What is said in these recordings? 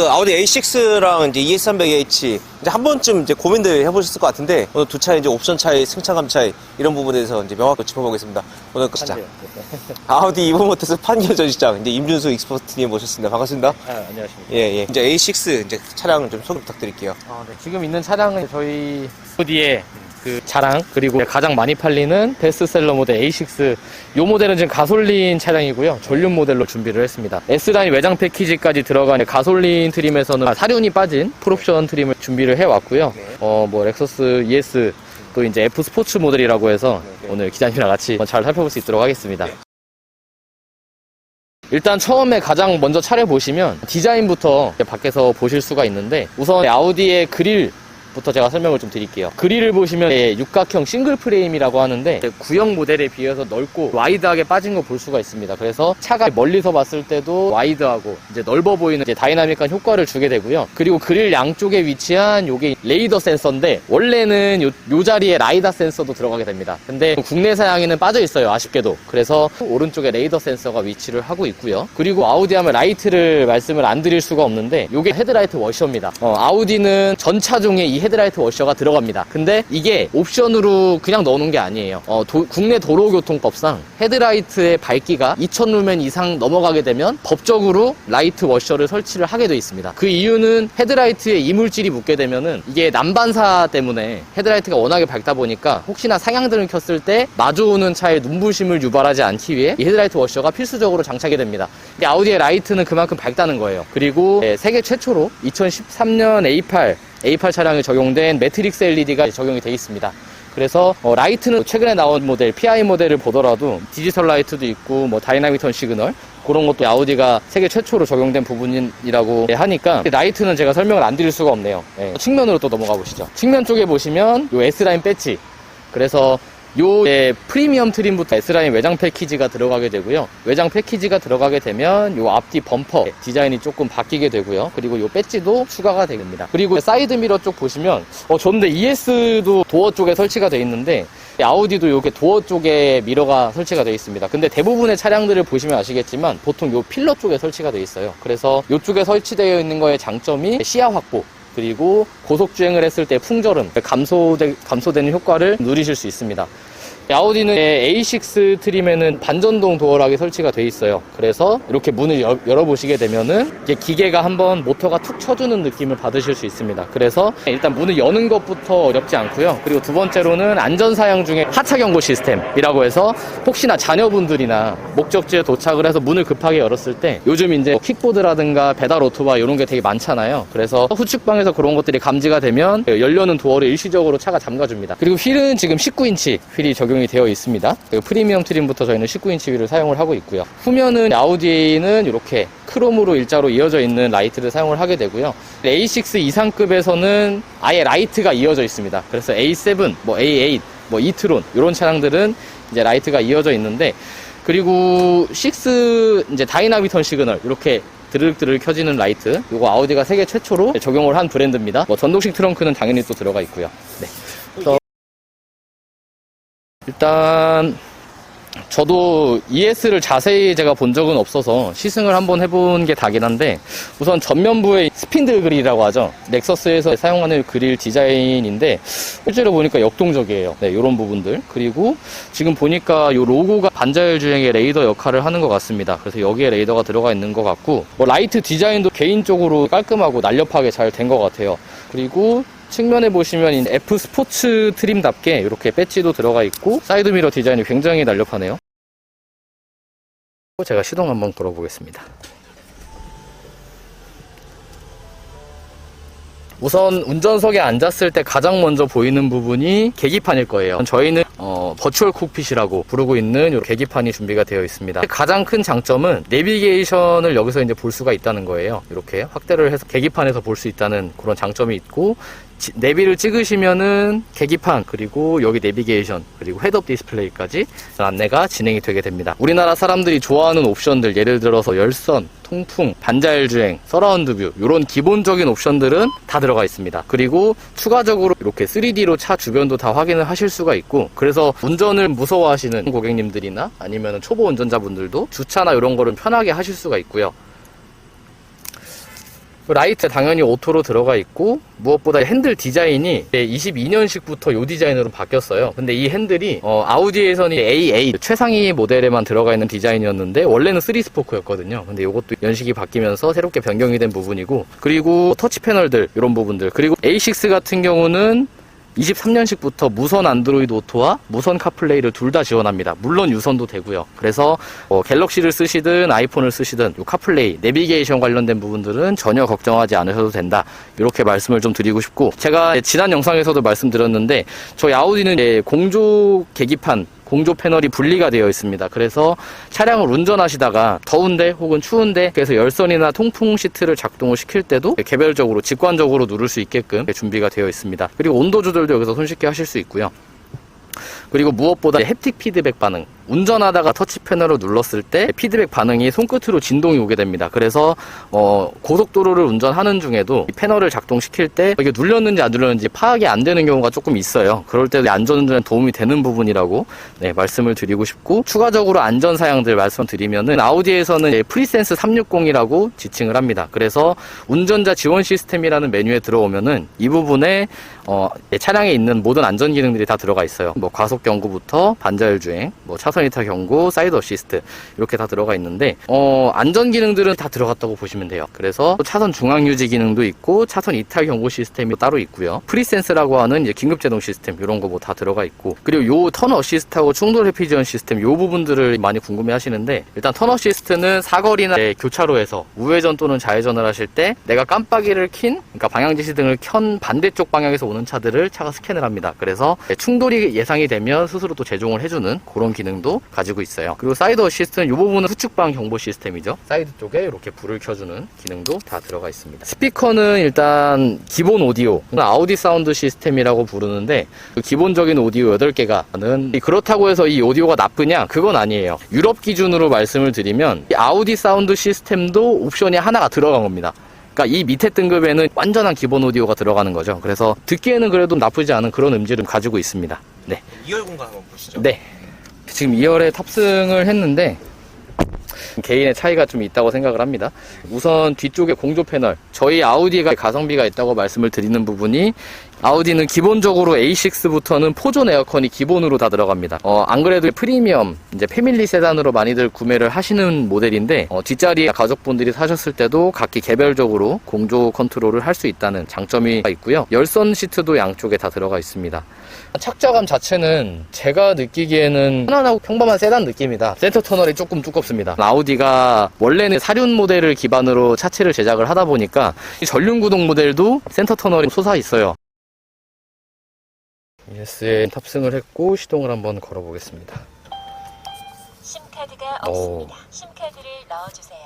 그 아우디 A6랑 이제 ES300H 이제 한 번쯤 이제 고민들 해보셨을 것 같은데 오늘 두 차의 이제 옵션 차이, 승차감 차이 이런 부분에 대해서 이제 명확히 짚어보겠습니다. 오늘 그 시작. 아우디 이브모터스 판교 전시장 이제 임준수 익스퍼트님 모셨습니다. 반갑습니다. 아, 안녕하십니까. 예, 예. 이제 A6 이제 차량 좀 소개 부탁드릴게요. 아, 네. 지금 있는 차량은 저희 오디의 그 자랑 그리고 가장 많이 팔리는 베스트셀러 모델 A6 요 모델은 지금 가솔린 차량이고요 전륜 모델로 준비를 했습니다 S라인 외장 패키지까지 들어간 가솔린 트림에서는 사륜이 빠진 풀옵션 트림을 준비를 해왔고요 네. 어뭐 렉서스 ES 또 이제 F 스포츠 모델이라고 해서 네, 네. 오늘 기자님이랑 같이 잘 살펴볼 수 있도록 하겠습니다 네. 일단 처음에 가장 먼저 차를 보시면 디자인부터 밖에서 보실 수가 있는데 우선 아우디의 그릴 부터 제가 설명을 좀 드릴게요. 그릴을 보시면 예, 육각형 싱글 프레임이라고 하는데 구형 모델에 비해서 넓고 와이드하게 빠진 거 볼 수가 있습니다. 그래서 차가 멀리서 봤을 때도 와이드하고 이제 넓어 보이는 이제 다이나믹한 효과를 주게 되고요. 그리고 그릴 양쪽에 위치한 요게 레이더 센서인데 원래는 요, 요 자리에 라이다 센서도 들어가게 됩니다. 근데 국내 사양에는 빠져 있어요. 아쉽게도. 그래서 오른쪽에 레이더 센서가 위치를 하고 있고요. 그리고 아우디 하면 라이트를 말씀을 안 드릴 수가 없는데 요게 헤드라이트 워셔입니다. 어, 아우디는 전 차종에 이 헤드라이트 워셔가 들어갑니다. 근데 이게 옵션으로 그냥 넣어놓은 게 아니에요. 어, 도- 국내 도로교통법상 헤드라이트의 밝기가 2000루멘 이상 넘어가게 되면 법적으로 라이트 워셔를 설치를 하게 돼 있습니다. 그 이유는 헤드라이트에 이물질이 묻게 되면은 이게 난반사 때문에 헤드라이트가 워낙에 밝다 보니까 혹시나 상향등을 켰을 때 마주오는 차에 눈부심을 유발하지 않기 위해 이 헤드라이트 워셔가 필수적으로 장착이 됩니다. 이 아우디의 라이트는 그만큼 밝다는 거예요. 그리고 예, 세계 최초로 2013년 A8 A8 차량에 적용된 매트릭스 LED가 적용이 되어 있습니다. 그래서 어, 라이트는 최근에 나온 모델 PI 모델을 보더라도 디지털 라이트도 있고 뭐 다이나믹 턴 시그널 그런 것도 아우디가 세계 최초로 적용된 부분이라고 하니까 라이트는 제가 설명을 안 드릴 수가 없네요. 예, 측면으로 또 넘어가 보시죠. 측면 쪽에 보시면 요 S라인 배지 그래서 요 예, 프리미엄 트림부터 S라인 외장 패키지가 들어가게 되고요. 외장 패키지가 들어가게 되면 요 앞뒤 범퍼 디자인이 조금 바뀌게 되고요. 그리고 요 배지도 추가가 됩니다. 그리고 사이드 미러 쪽 보시면 어 좋은데 ES도 도어 쪽에 설치가 되어 있는데 아우디도 이렇게 도어 쪽에 미러가 설치가 되어 있습니다. 근데 대부분의 차량들을 보시면 아시겠지만 보통 요 필러 쪽에 설치가 되어 있어요. 그래서 이쪽에 설치되어 있는 거의 장점이 시야 확보 그리고 고속 주행을 했을 때 풍절음 감소되, 감소되는 효과를 누리실 수 있습니다. 아우디는 A6 트림에는 반전동 도어락이 설치가 되어 있어요. 그래서 이렇게 문을 여- 열어보시게 되면은 이게 기계가 한번 모터가 툭 쳐주는 느낌을 받으실 수 있습니다. 그래서 일단 문을 여는 것부터 어렵지 않고요. 그리고 두 번째로는 안전 사양 중에 하차 경고 시스템이라고 해서 혹시나 자녀분들이나 목적지에 도착을 해서 문을 급하게 열었을 때 요즘 이제 킥보드라든가 배달 오토바이 이런 게 되게 많잖아요. 그래서 후측방에서 그런 것들이 감지가 되면 열려는 도어를 일시적으로 차가 잠가줍니다. 그리고 휠은 지금 19인치 휠이 적용 이 되어 있습니다. 그리고 프리미엄 트림부터 저희는 19인치 휠을 사용을 하고 있고요. 후면은 아우디는 이렇게 크롬으로 일자로 이어져 있는 라이트를 사용을 하게 되고요. A6 이상급에서는 아예 라이트가 이어져 있습니다. 그래서 A7, 뭐 A8, 뭐 이트론 이런 차량들은 이제 라이트가 이어져 있는데 그리고 6 이제 다이나믹 턴 시그널 이렇게 드르륵드르륵 켜지는 라이트 이거 아우디가 세계 최초로 적용을 한 브랜드입니다. 뭐 전동식 트렁크는 당연히 또 들어가 있고요. 네. 일단 저도 ES를 자세히 제가 본 적은 없어서 시승을 한번 해본 게 다긴 한데 우선 전면부에 스핀들 그릴이라고 하죠. 넥서스에서 사용하는 그릴 디자인인데 실제로 보니까 역동적이에요. 네, 이런 부분들. 그리고 지금 보니까 이 로고가 반자율 주행의 레이더 역할을 하는 것 같습니다. 그래서 여기에 레이더가 들어가 있는 것 같고 뭐 라이트 디자인도 개인적으로 깔끔하고 날렵하게 잘 된 것 같아요. 그리고 측면에 보시면 이 F 스포츠 트림답게 이렇게 배지도 들어가 있고 사이드 미러 디자인이 굉장히 날렵하네요. 제가 시동 한번 걸어보겠습니다. 우선 운전석에 앉았을 때 가장 먼저 보이는 부분이 계기판일 거예요. 저희는 어, 버추얼 콕핏이라고 부르고 있는 요 계기판이 준비가 되어 있습니다. 가장 큰 장점은 내비게이션을 여기서 이제 볼 수가 있다는 거예요. 이렇게 확대를 해서 계기판에서 볼 수 있다는 그런 장점이 있고 지- 내비를 찍으시면은 계기판 그리고 여기 내비게이션 그리고 헤드업 디스플레이까지 안내가 진행이 되게 됩니다. 우리나라 사람들이 좋아하는 옵션들 예를 들어서 열선, 통풍, 반자율 주행, 서라운드 뷰 이런 기본적인 옵션들은 다 들어가 있습니다. 그리고 추가적으로 이렇게 3D로 차 주변도 다 확인을 하실 수가 있고 그래서 운전을 무서워하시는 고객님들이나 아니면 초보 운전자분들도 주차나 이런 거를 편하게 하실 수가 있고요. 라이트 당연히 오토로 들어가 있고 무엇보다 핸들 디자인이 22년식부터 이 디자인으로 바뀌었어요. 근데 이 핸들이 어, 아우디에서는 AA 최상위 모델에만 들어가 있는 디자인이었는데 원래는 3 스포크였거든요. 근데 이것도 연식이 바뀌면서 새롭게 변경이 된 부분이고 그리고 터치 패널들 이런 부분들 그리고 A6 같은 경우는 23년식부터 무선 안드로이드 오토와 무선 카플레이를 둘 다 지원합니다. 물론 유선도 되고요. 그래서 어, 갤럭시를 쓰시든 아이폰을 쓰시든 요 카플레이, 내비게이션 관련된 부분들은 전혀 걱정하지 않으셔도 된다. 이렇게 말씀을 좀 드리고 싶고 제가 지난 영상에서도 말씀드렸는데 저희 아우디는 공조 계기판 공조 패널이 분리가 되어 있습니다. 그래서 차량을 운전하시다가 더운데 혹은 추운데 그래서 열선이나 통풍 시트를 작동을 시킬 때도 개별적으로 직관적으로 누를 수 있게끔 준비가 되어 있습니다. 그리고 온도 조절도 여기서 손쉽게 하실 수 있고요. 그리고 무엇보다 햅틱 피드백 반응. 운전하다가 터치 패널을 눌렀을 때 피드백 반응이 손끝으로 진동이 오게 됩니다. 그래서 어, 고속도로를 운전하는 중에도 이 패널을 작동시킬 때 이게 눌렸는지 안 눌렸는지 파악이 안 되는 경우가 조금 있어요. 그럴 때 안전운전에 도움이 되는 부분이라고 네, 말씀을 드리고 싶고 추가적으로 안전 사양들 말씀드리면은 아우디에서는 프리센스 360이라고 지칭을 합니다. 그래서 운전자 지원 시스템이라는 메뉴에 들어오면은 이 부분에 어, 예, 차량에 있는 모든 안전 기능들이 다 들어가 있어요. 뭐 과속 경고부터 반자율 주행, 뭐 차선 이탈 경고, 사이드 어시스트 이렇게 다 들어가 있는데 어, 안전 기능들은 다 들어갔다고 보시면 돼요. 그래서 또 차선 중앙 유지 기능도 있고 차선 이탈 경고 시스템이 따로 있고요. 프리센스라고 하는 이제 긴급 제동 시스템 이런 거 뭐 다 들어가 있고 그리고 요 턴 어시스트하고 충돌 회피 지원 시스템 요 부분들을 많이 궁금해 하시는데 일단 턴 어시스트는 사거리나 네, 교차로에서 우회전 또는 좌회전을 하실 때 내가 깜빡이를 킨 그러니까 방향 지시 등을 켠 반대쪽 방향에서 오는 차들을 차가 스캔을 합니다. 그래서 충돌이 예상이 되면 스스로 또 제종을 해주는 그런 기능 도 가지고 있어요. 그리고 사이드 어시스트는 이 부분은 후측방 경보 시스템이죠. 사이드 쪽에 이렇게 불을 켜주는 기능도 다 들어가 있습니다. 스피커는 일단 기본 오디오, 아우디 사운드 시스템이라고 부르는데 그 기본적인 오디오 8개가는 그렇다고 해서 이 오디오가 나쁘냐? 그건 아니에요. 유럽 기준으로 말씀을 드리면 이 아우디 사운드 시스템도 옵션이 하나가 들어간 겁니다. 그러니까 이 밑에 등급에는 완전한 기본 오디오가 들어가는 거죠. 그래서 듣기에는 그래도 나쁘지 않은 그런 음질을 가지고 있습니다. 네. 2열 공간 한번 보시죠. 네. 지금 2열에 탑승을 했는데 개인의 차이가 좀 있다고 생각을 합니다. 우선 뒤쪽에 공조 패널. 저희 아우디가 가성비가 있다고 말씀을 드리는 부분이 아우디는 기본적으로 A6부터는 포존 에어컨이 기본으로 다 들어갑니다. 어, 안 그래도 프리미엄, 이제 패밀리 세단으로 많이들 구매를 하시는 모델인데, 어, 뒷자리에 가족분들이 사셨을 때도 각기 개별적으로 공조 컨트롤을 할 수 있다는 장점이 있고요. 열선 시트도 양쪽에 다 들어가 있습니다. 착자감 자체는 제가 느끼기에는 편안하고 평범한 세단 느낌이다. 센터 터널이 조금 두껍습니다. 아우디가 원래는 사륜 모델을 기반으로 차체를 제작을 하다 보니까 이 전륜 구동 모델도 센터 터널이 솟아 있어요. ES에 탑승을 했고 시동을 한번 걸어 보겠습니다. 심카드가 오. 없습니다. 심카드를 넣어주세요.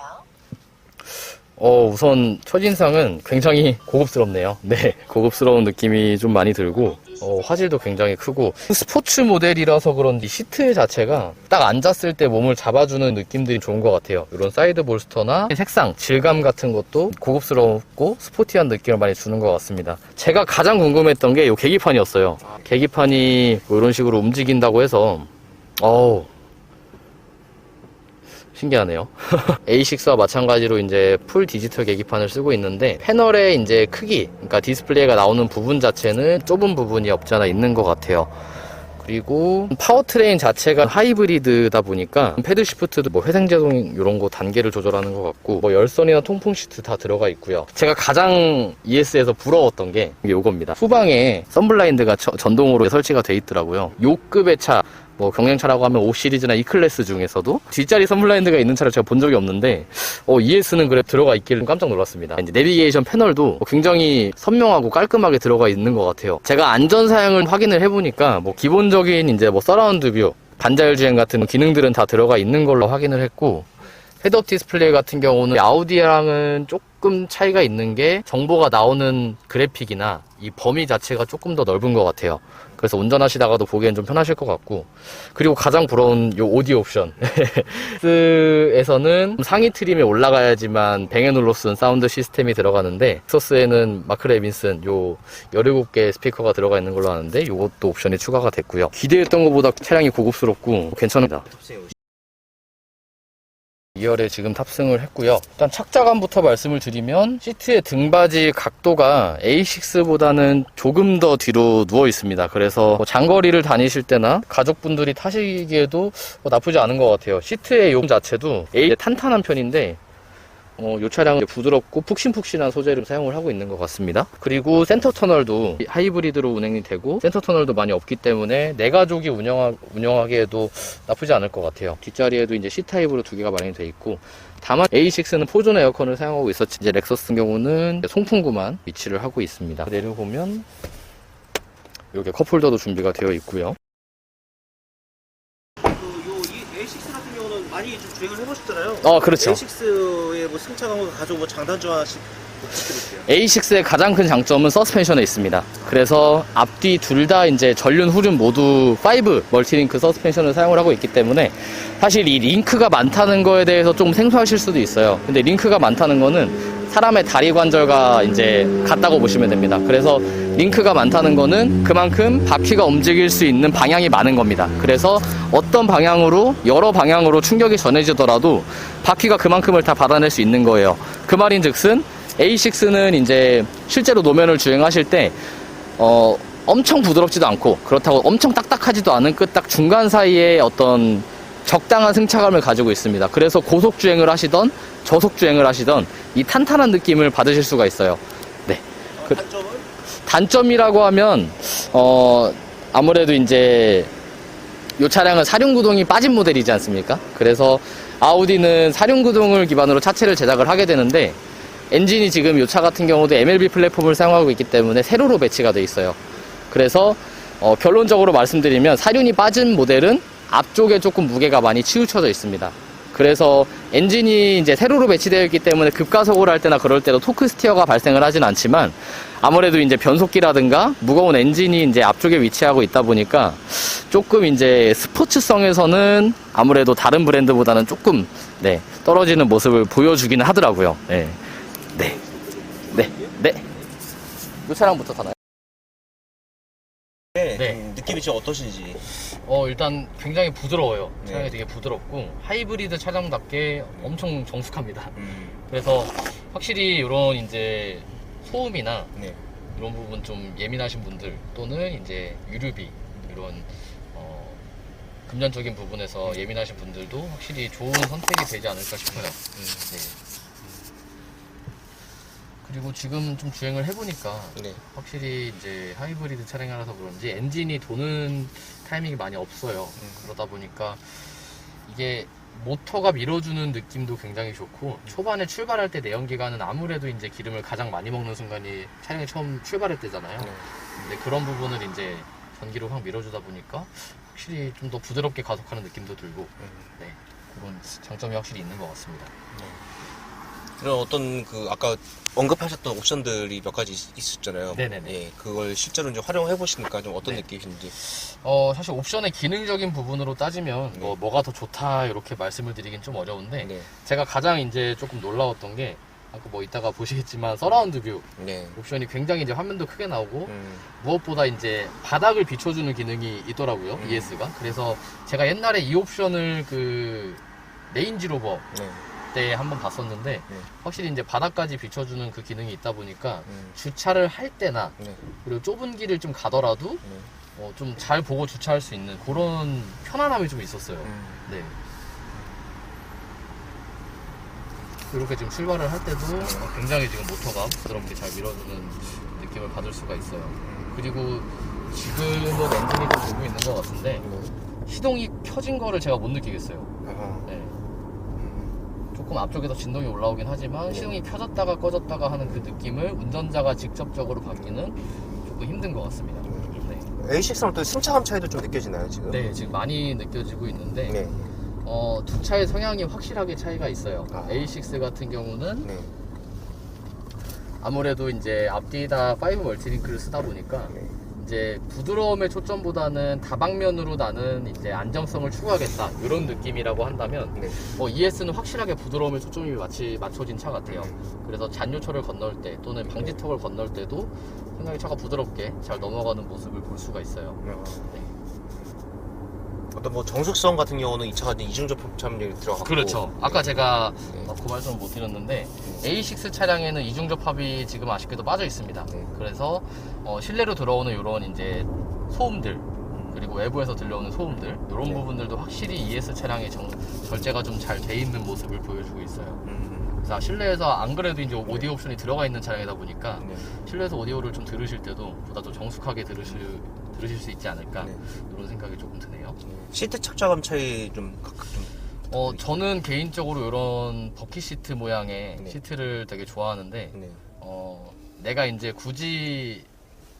어, 우선 첫인상은 굉장히 고급스럽네요. 네, 고급스러운 느낌이 좀 많이 들고, 어, 화질도 굉장히 크고, 스포츠 모델이라서 그런지 시트 자체가 딱 앉았을 때 몸을 잡아주는 느낌들이 좋은 것 같아요. 이런 사이드 볼스터나 색상, 질감 같은 것도 고급스럽고 스포티한 느낌을 많이 주는 것 같습니다. 제가 가장 궁금했던 게 이 계기판이었어요. 계기판이 뭐 이런 식으로 움직인다고 해서, 어우, 신기하네요. A6와 마찬가지로 이제 풀 디지털 계기판을 쓰고 있는데 패널의 이제 크기, 그러니까 디스플레이가 나오는 부분 자체는 좁은 부분이 없지 않아 있는 것 같아요. 그리고 파워트레인 자체가 하이브리드다 보니까 패드 시프트도 뭐 회생 제동 이런 거 단계를 조절하는 것 같고 뭐 열선이나 통풍 시트 다 들어가 있고요. 제가 가장 ES에서 부러웠던 게 이겁니다. 후방에 썬블라인드가 저- 전동으로 설치가 돼 있더라고요. 요 급의 차 뭐 경량차라고 하면 5 시리즈나 E 클래스 중에서도 뒷자리 선블라인드가 있는 차를 제가 본 적이 없는데 어, ES는 그래 들어가 있길 깜짝 놀랐습니다. 이제 내비게이션 패널도 굉장히 선명하고 깔끔하게 들어가 있는 것 같아요. 제가 안전 사양을 확인을 해보니까 뭐 기본적인 이제 뭐 서라운드 뷰, 반자율 주행 같은 기능들은 다 들어가 있는 걸로 확인을 했고 헤드업 디스플레이 같은 경우는 아우디랑은 조금 차이가 있는 게 정보가 나오는 그래픽이나 이 범위 자체가 조금 더 넓은 것 같아요. 그래서 운전하시다가도 보기엔 좀 편하실 것 같고. 그리고 가장 부러운 요 오디오 옵션. 에서는 상위 트림에 올라가야지만 뱅앤올로슨 사운드 시스템이 들어가는데 엑소스에는 마크 레빈슨 요 17개 스피커가 들어가 있는 걸로 아는데 요것도 옵션이 추가가 됐고요. 기대했던 것보다 차량이 고급스럽고 괜찮습니다 탑승해 2열에 지금 탑승을 했고요. 일단 착자감부터 말씀을 드리면 시트의 등받이 각도가 A6보다는 조금 더 뒤로 누워 있습니다. 그래서 뭐 장거리를 다니실 때나 가족분들이 타시기에도 뭐 나쁘지 않은 것 같아요. 시트의 용 자체도 A 탄탄한 편인데 어, 이 차량은 부드럽고 푹신푹신한 소재를 사용을 하고 있는 것 같습니다. 그리고 센터 터널도 하이브리드로 운행이 되고 센터 터널도 많이 없기 때문에 내 가족이 운영하, 운영하기에도 나쁘지 않을 것 같아요. 뒷자리에도 이제 C타입으로 두 개가 마련이 돼 있고 다만 A6는 포존 에어컨을 사용하고 있었지 이제 렉서스 같은 경우는 송풍구만 위치를 하고 있습니다. 내려보면 여기 컵홀더도 준비가 되어 있고요 A6 같은 경우는 많이 좀 주행을 해보셨잖아요. 어, 그렇죠. A6의 뭐 승차감을 가지고 뭐 장단점 하나씩 부탁드릴게요. A6의 가장 큰 장점은 서스펜션에 있습니다. 그래서 앞뒤 둘 다 이제 전륜 후륜 모두 5 멀티링크 서스펜션을 사용을 하고 있기 때문에 사실 이 링크가 많다는 거에 대해서 좀 생소하실 수도 있어요. 근데 링크가 많다는 거는 사람의 다리 관절과 이제 같다고 보시면 됩니다. 그래서 링크가 많다는 거는 그만큼 바퀴가 움직일 수 있는 방향이 많은 겁니다. 그래서 어떤 방향으로 여러 방향으로 충격이 전해지더라도 바퀴가 그만큼을 다 받아낼 수 있는 거예요. 그 말인 즉슨 A6는 이제 실제로 노면을 주행하실 때, 어, 엄청 부드럽지도 않고, 그렇다고 엄청 딱딱하지도 않은 끝딱 중간 사이에 어떤 적당한 승차감을 가지고 있습니다. 그래서 고속 주행을 하시던, 저속 주행을 하시던 이 탄탄한 느낌을 받으실 수가 있어요. 네. 그- 단점이라고 하면, 어, 아무래도 이제, 이 차량은 사륜구동이 빠진 모델이지 않습니까? 그래서 아우디는 사륜구동을 기반으로 차체를 제작을 하게 되는데, 엔진이 지금 이 차 같은 경우도 MLB 플랫폼을 사용하고 있기 때문에 세로로 배치가 돼 있어요. 그래서 어, 결론적으로 말씀드리면 사륜이 빠진 모델은 앞쪽에 조금 무게가 많이 치우쳐져 있습니다. 그래서 엔진이 이제 세로로 배치되어 있기 때문에 급가속을 할 때나 그럴 때도 토크 스티어가 발생을 하진 않지만 아무래도 이제 변속기라든가 무거운 엔진이 이제 앞쪽에 위치하고 있다 보니까 조금 이제 스포츠성에서는 아무래도 다른 브랜드보다는 조금 네, 떨어지는 모습을 보여주기는 하더라고요. 네. 네. 네. 네. 이 차량부터 타나요? 네. 네. 음, 느낌이 좀 어떠신지. 어, 일단 굉장히 부드러워요. 네. 차량이 되게 부드럽고 하이브리드 차량답게 엄청 정숙합니다. 음, 그래서 확실히 이런 이제 소음이나 네. 이런 부분 좀 예민하신 분들 또는 이제 유류비 이런 어, 금전적인 부분에서 예민하신 분들도 확실히 좋은 선택이 되지 않을까 싶어요. 네. 그리고 지금 좀 주행을 해보니까 네. 확실히 이제 하이브리드 차량이라서 그런지 엔진이 도는 타이밍이 많이 없어요. 그러다 보니까 이게 모터가 밀어주는 느낌도 굉장히 좋고 초반에 출발할 때 내연기관은 아무래도 이제 기름을 가장 많이 먹는 순간이 차량이 처음 출발할 때잖아요. 네. 근데 그런 부분을 이제 전기로 확 밀어주다 보니까 확실히 좀 더 부드럽게 가속하는 느낌도 들고 음. 네 그런 장점이 확실히 있는 것 같습니다. 그런 어떤 그 아까 언급하셨던 옵션들이 몇 가지 있- 있었잖아요. 네네네. 예, 그걸 실제로 이제 활용해 보시니까 좀 어떤 네. 느낌이신지. 어 사실 옵션의 기능적인 부분으로 따지면 네. 뭐 뭐가 더 좋다 이렇게 말씀을 드리긴 좀 어려운데 네. 제가 가장 이제 조금 놀라웠던 게 아까 뭐 이따가 보시겠지만 서라운드 뷰 네. 옵션이 굉장히 이제 화면도 크게 나오고 음, 무엇보다 이제 바닥을 비춰주는 기능이 있더라고요 음. ES가 그래서 제가 옛날에 이 옵션을 그 레인지 로버 네. 때 한번 봤었는데 네. 확실히 이제 바닥까지 비춰주는 그 기능이 있다 보니까 음, 주차를 할 때나 네. 그리고 좁은 길을 좀 가더라도 네. 어, 좀 잘 보고 주차할 수 있는 그런 편안함이 좀 있었어요. 음, 네. 이렇게 지금 출발을 할 때도 어, 굉장히 지금 모터가 부드럽게 잘 밀어주는 느낌을 받을 수가 있어요. 그리고 지금은 엔진이 좀 돌고 있는 것 같은데 네. 시동이 켜진 거를 제가 못 느끼겠어요. 네. 음, 조금 앞쪽에서 진동이 올라오긴 하지만 네. 시동이 켜졌다가 꺼졌다가 하는 그 느낌을 운전자가 직접적으로 받기는 조금 힘든 것 같습니다. 네. A6랑 또 승차감 차이도 좀 느껴지나요, 지금? 네, 지금 많이 느껴지고 있는데 네. 어, 두 차의 성향이 확실하게 차이가 있어요. 아. A6 같은 경우는 네. 아무래도 이제 앞뒤 다 5 멀티링크를 쓰다 보니까 네. 이제 부드러움의 초점보다는 다방면으로 나는 이제 안정성을 추구하겠다 이런 느낌이라고 한다면 네. 어, ES는 확실하게 부드러움의 초점이 마치 맞춰진 차 같아요. 그래서 잔유철을 건널 때 또는 방지턱을 건널 때도 상당히 차가 부드럽게 잘 넘어가는 모습을 볼 수가 있어요. 어, 네. 어떤 뭐 정숙성 같은 경우는 이 차가 이제 이중접 합참력이 들어가고 그렇죠. 아까 제가 네. 어, 그 말씀을 못 드렸는데 A6 차량에는 이중 접합이 지금 아쉽게도 빠져 있습니다. 네. 그래서 어, 실내로 들어오는 이런 이제 소음들 그리고 외부에서 들려오는 소음들 이런 네. 부분들도 확실히 ES 차량의 정- 절제가 좀 잘 돼 있는 모습을 보여주고 있어요. 음, 그래서 실내에서 안 그래도 이제 오디오 옵션이 들어가 있는 차량이다 보니까 네. 실내에서 오디오를 좀 들으실 때도 보다 더 정숙하게 들으실 들으실 수 있지 않을까 네. 이런 생각이 조금 드네요. 시트 착좌감 차이 좀 각각 좀 어, 저는 개인적으로 이런 버킷 시트 모양의 네. 시트를 되게 좋아하는데, 네. 어, 내가 이제 굳이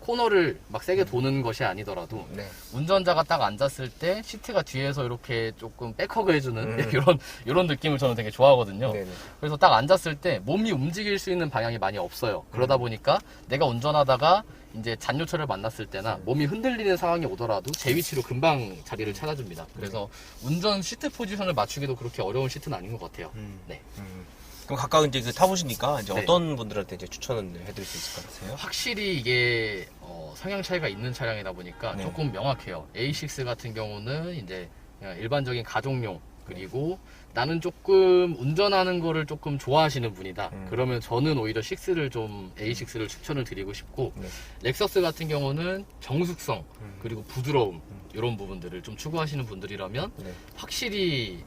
코너를 막 세게 도는 것이 아니더라도, 네. 운전자가 딱 앉았을 때 시트가 뒤에서 이렇게 조금 백허그 해주는 음. 이런, 이런 느낌을 저는 되게 좋아하거든요. 네네. 그래서 딱 앉았을 때 몸이 움직일 수 있는 방향이 많이 없어요. 음. 그러다 보니까 내가 운전하다가 이제 잔요철을 만났을 때나 몸이 흔들리는 상황이 오더라도 제 위치로 금방 자리를 찾아줍니다. 그래서 운전 시트 포지션을 맞추기도 그렇게 어려운 시트는 아닌 것 같아요. 음. 네. 음. 그럼 각각 이제 그 타보시니까 이제 네. 어떤 분들한테 이제 추천을 해드릴 수 있을 것 같으세요? 확실히 이게 어, 성향 차이가 있는 차량이다 보니까 네. 조금 명확해요. A6 같은 경우는 이제 그냥 일반적인 가족용 그리고 나는 조금 운전하는 거를 조금 좋아하시는 분이다. 음. 그러면 저는 오히려 6를 좀 A6를 추천을 드리고 싶고 네. 렉서스 같은 경우는 정숙성 음. 그리고 부드러움 이런 부분들을 좀 추구하시는 분들이라면 네. 확실히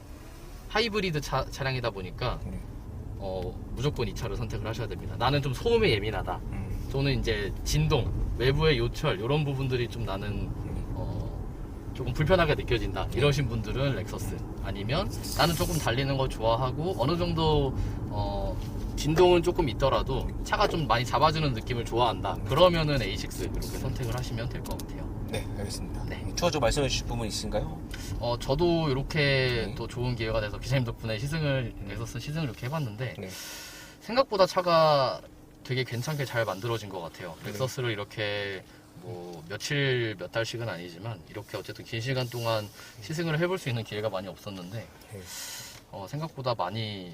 하이브리드 차, 차량이다 보니까 네. 어, 무조건 이 차를 선택을 하셔야 됩니다. 나는 좀 소음에 예민하다. 음. 저는 이제 진동, 외부의 요철 이런 부분들이 좀 나는 어, 조금 불편하게 느껴진다. 이러신 분들은 렉서스 아니면 나는 조금 달리는 거 좋아하고 어느 정도 어, 진동은 조금 있더라도 차가 좀 많이 잡아주는 느낌을 좋아한다. 그러면은 A6 이렇게 선택을 하시면 될 것 같아요. 네, 알겠습니다. 네. 추가적으로 말씀해 주실 부분 있으신가요? 어, 저도 이렇게 네. 또 좋은 기회가 돼서 기사님 덕분에 시승을 렉서스 시승을 이렇게 해봤는데 네. 생각보다 차가 되게 괜찮게 잘 만들어진 것 같아요. 네. 렉서스를 이렇게 뭐 며칠 몇 달씩은 아니지만 이렇게 어쨌든 긴 시간 동안 시승을 해볼 수 있는 기회가 많이 없었는데 네. 어, 생각보다 많이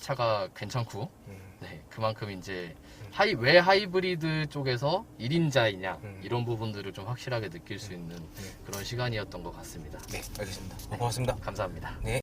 차가 괜찮고 음. 네, 그만큼 이제 하이 왜 하이브리드 쪽에서 1인자이냐 음. 이런 부분들을 좀 확실하게 느낄 수 있는 그런 시간이었던 것 같습니다. 네, 알겠습니다. 고맙습니다. 감사합니다. 네.